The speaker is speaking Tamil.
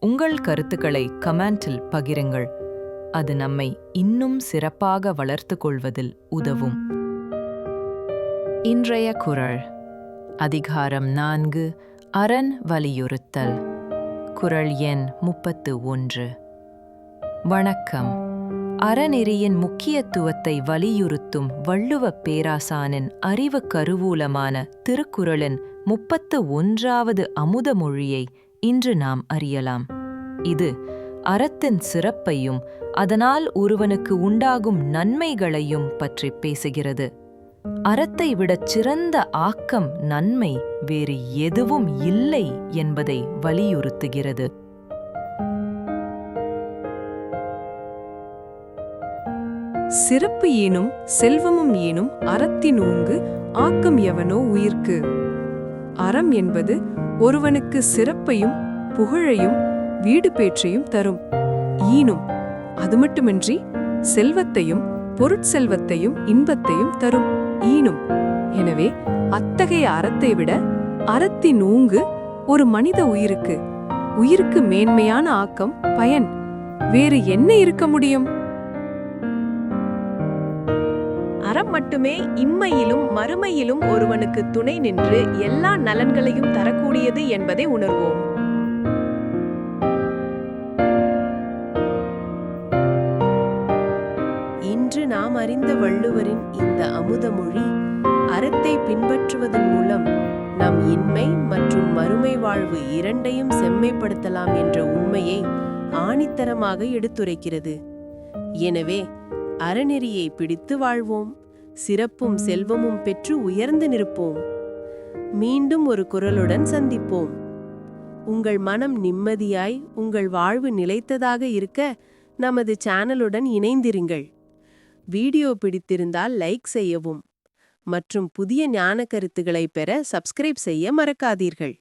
உங்கள் கருத்துக்களை கமெண்டில் பகிருங்கள். அது நம்மை இன்னும் சிறப்பாக வளர்த்து கொள்வதில் உதவும். இன்றைய குறள் அதிகாரம் நான்கு. அரண் வலியுறுத்தல். குறள் எண் முப்பத்து ஒன்று. வணக்கம். அறநெறியின் முக்கியத்துவத்தை வலியுறுத்தும் வள்ளுவப் பேராசானின் அறிவு கருவூலமான திருக்குறளின் முப்பத்து ஒன்றாவது அமுத மொழியை இன்று நாம் அறியலாம். இது அறத்தின் சிறப்பையும் அதனால் ஒருவனுக்கு உண்டாகும் நன்மைகளையும் பற்றி பேசுகிறது. அறத்தை விடச் சிறந்த ஆக்கம் நன்மை வேறு எதுவும் இல்லை என்பதை வலியுறுத்துகிறது. சிறப்பு ஏனும் செல்வமும் அறத்தின் உங்கு ஆக்கம் எவனோ உயிர்க்கு. அறம் என்பது ஒருவனுக்கு சிறப்பையும் புகழையும் வீடு பேற்றையும் தரும். ஈனும் அது மட்டுமின்றி செல்வத்தையும் பொருட்செல்வத்தையும் இன்பத்தையும் தரும். ஈனும் எனவே அத்தகைய அறத்தை விட அறத்தின் ஊங்கு ஒரு மனித உயிருக்கு. உயிருக்கு மேன்மையான ஆக்கம் பயன். வேறு என்ன இருக்க முடியும்? அறம் மட்டுமே இம்மையிலும் மறுமையிலும் ஒருவனுக்கு துணை நின்று எல்லா நலன்களையும் தரக்கூடியது என்பதை உணர்வோம். என்று நாம் அறிந்த வள்ளுவரின் இந்த அமுத மொழி அறத்தை பின்பற்றுவதன் மூலம் நம் இன்மை மற்றும் மறுமை வாழ்வு இரண்டையும் செம்மைப்படுத்தலாம் என்ற உண்மையை ஆணித்தரமாக எடுத்துரைக்கிறது. எனவே அறநெறியை பிடித்து வாழ்வோம் சிறப்பும் செல்வமும் பெற்று உயர்ந்து நிற்போம். மீண்டும் ஒரு குரலுடன் சந்திப்போம். உங்கள் மனம் நிம்மதியாய் உங்கள் வாழ்வு நிலைத்ததாக இருக்க நமது சேனலுடன் இணைந்திருங்கள். வீடியோ பிடித்திருந்தால் லைக் செய்யவும் மற்றும் புதிய ஞான கருத்துக்களை பெற சப்ஸ்கிரைப் செய்ய மறக்காதீர்கள்.